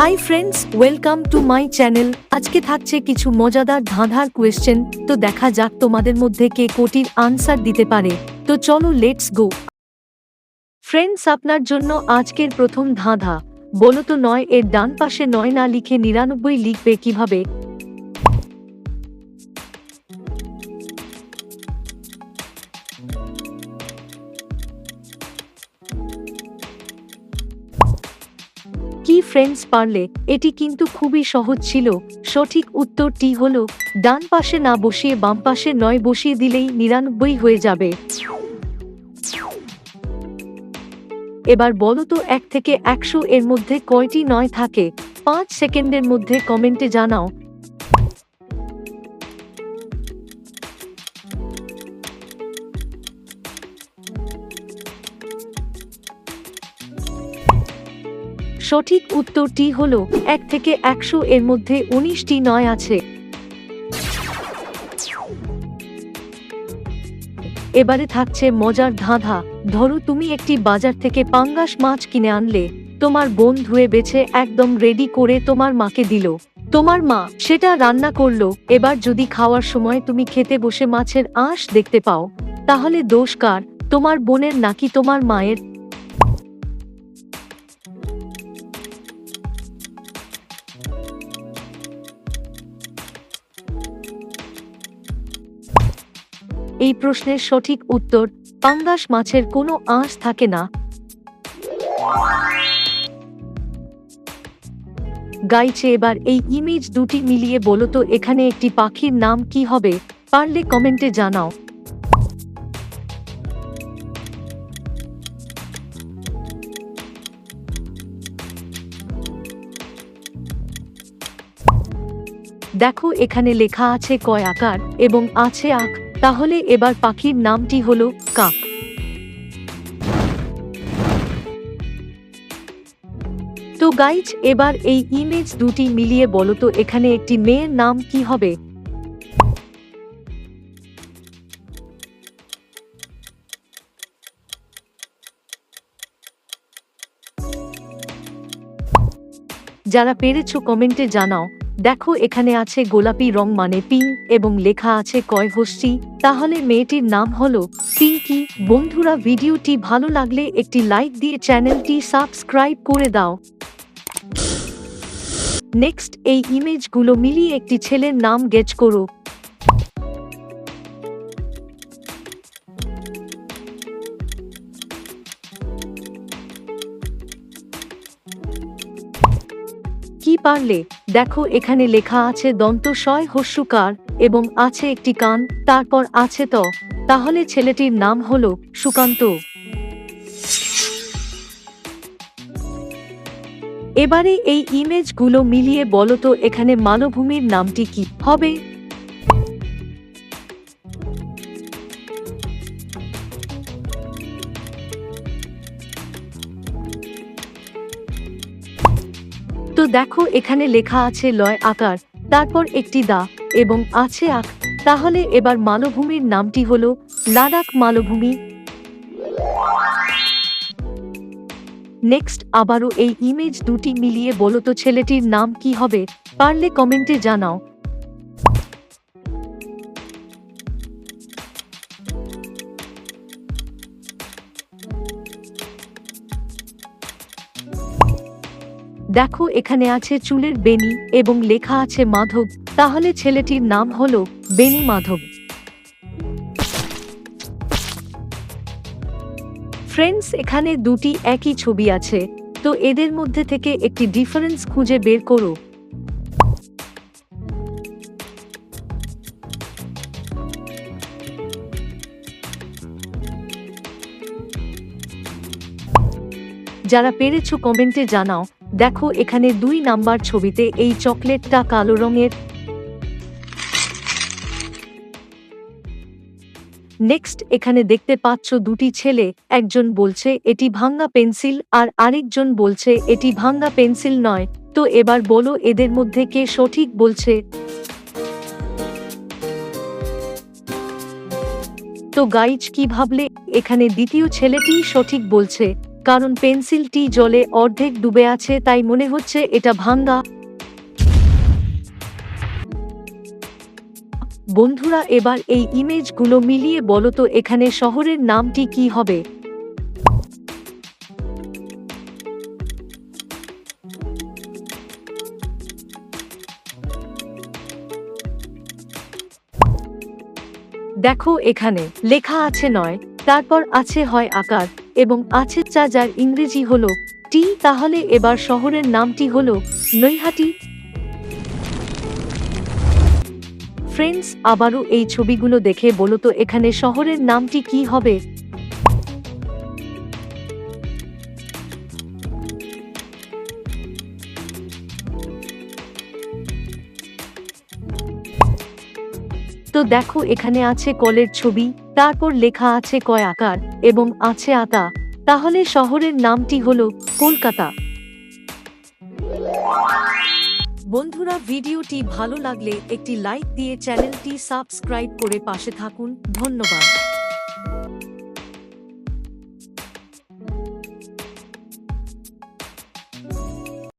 Hi friends welcome to my channel আজকে থাকছে কিছু মজাদার ধাঁধার কোয়েশ্চেন তো দেখা যাক তোমাদের মধ্যে কে কোটির আনসার দিতে পারে। তো চলো লেটস গো ফ্রেন্ডস আপনার জন্য আজকের প্রথম ধাঁধা। বলো তো নয়, এর ডান পাশে নয় না লিখে নিরানব্বই লিখবে কীভাবে? ফ্রেন্ডস পারলে, এটি কিন্তু খুবই সহজ ছিল। সঠিক উত্তরটি হল, ডান পাশে না বসিয়ে বাম পাশে নয় বসিয়ে দিলেই নিরানব্বই হয়ে যাবে। এবার বলো তো, এক থেকে একশো এর মধ্যে কয়টি নয় থাকে? পাঁচ সেকেন্ডের মধ্যে কমেন্টে জানাও। সঠিক উত্তরটি হল এক থেকে একশো এর মধ্যে উনিশটি নয় আছে। এবারে থাকছে মজার ধাঁধা। ধরো তুমি একটি বাজার থেকে পাঙ্গাস মাছ কিনে আনলে, তোমার বোন ধুয়ে বেছে একদম রেডি করে তোমার মাকে দিল। তোমার মা সেটা রান্না করল, এবার যদি খাওয়ার সময় তুমি খেতে বসে মাছের আঁশ দেখতে পাও, তাহলে দোষ কার? তোমার বোনের নাকি তোমার মায়ের? এই প্রশ্নের সঠিক উত্তর পাঙ্গাস মাছের কোনো আঁশ থাকে না। গাইছে, এবার এই ইমেজ দুটি মিলিয়ে বলো তো, এখানে একটি পাখির নাম কি হবে? পারলে কমেন্টে জানাও। দেখো, এখানে লেখা আছে কয় আকার এবং আছে আখ। তাহলে এবার পাখির নামটি হলো কাক। তো গাইজ এবার এই ইমেজ দুটি মিলিয়ে বলো তো, এখানে একটি মেয়ের নাম কি হবে? যারা পেরেছ কমেন্টে জানাও। দেখো এখানে আছে গোলাপি রং মানে পিং, এবং লেখা আছে কয় হস্যি তাহলে মেয়েটির নাম হলো পিঙ্কি। বন্ধুরা, ভিডিওটি ভালো লাগলে একটি লাইক দিয়ে চ্যানেলটি সাবস্ক্রাইব করে দাও। নেক্সট, এই ইমেজগুলো মিলিয়ে একটি ছেলের নাম গেজ করো। কি পারলে? দেখো, এখানে লেখা আছে দন্ত শয় হস্যুকার এবং আছে একটি কান, তারপর আছে ত। তাহলে ছেলেটির নাম হল সুকান্ত। এবারে এই ইমেজগুলো মিলিয়ে বলতো এখানে মালভূমির নামটি কি? হবে তো দেখো, এখানে লেখা আছে লয় আকার, তারপর একটি দা, এবং আছে আক তাহলে এবার মালভূমির নামটি হলো লাদাখ মালভূমি। নেক্সট, আবারও এই ইমেজ দুটি মিলিয়ে বলো তো ছেলেটির নাম কি হবে? পারলে কমেন্টে জানাও। দেখো এখানে আছে চুলের বেনি এবং লেখা আছে মাধব। তাহলে ছেলেটির নাম হল বেনি মাধব। ফ্রেন্ডস এখানে দুটি একই ছবি আছে। তো এদের মধ্যে থেকে একটি ডিফারেন্স খুঁজে বের করো। যারা পেরেছ কমেন্টে জানাও। দেখো এখানে দুই নাম্বার ছবিতে এই চকলেটটা কালো রঙের। নেক্সট এখানে দেখতে পাচ্ছ দুটি ছেলে, একজন বলছে, এটি ভাঙ্গা পেন্সিল, আর আরেকজন বলছে, এটি ভাঙ্গা পেন্সিল নয়। তো এবার বলো এদের মধ্যে কে সঠিক বলছে? তো গাইজ কি ভাবলে? এখানে দ্বিতীয় ছেলেটিই সঠিক বলছে। কারণ পেন্সিলটি জলে অর্ধেক ডুবে আছে, তাই মনে হচ্ছে এটা ভাঙ্গা। বন্ধুরা, এবার এই ইমেজগুলো মিলিয়ে বলো তো, এখানে শহরের নামটি কি হবে? দেখো এখানে লেখা আছে নয়, তারপর আছে হয় আকার। এবং আছে চা যার ইংরেজি হল টি, তাহলে এবার শহরের নামটি হল নৈহাটি। ফ্রেন্ডস, আবারও এই ছবিগুলো দেখে বলতো এখানে শহরের নামটি কি হবে? তো দেখো এখানে আছে কলের ছবি, তারপর লেখা আছে কয় আকার এবং আছে আতা। তাহলে শহরের নামটি হলো কলকাতা। বন্ধুরা, ভিডিওটি ভালো লাগলে একটি লাইক দিয়ে চ্যানেলটি সাবস্ক্রাইব করে পাশে থাকুন। ধন্যবাদ।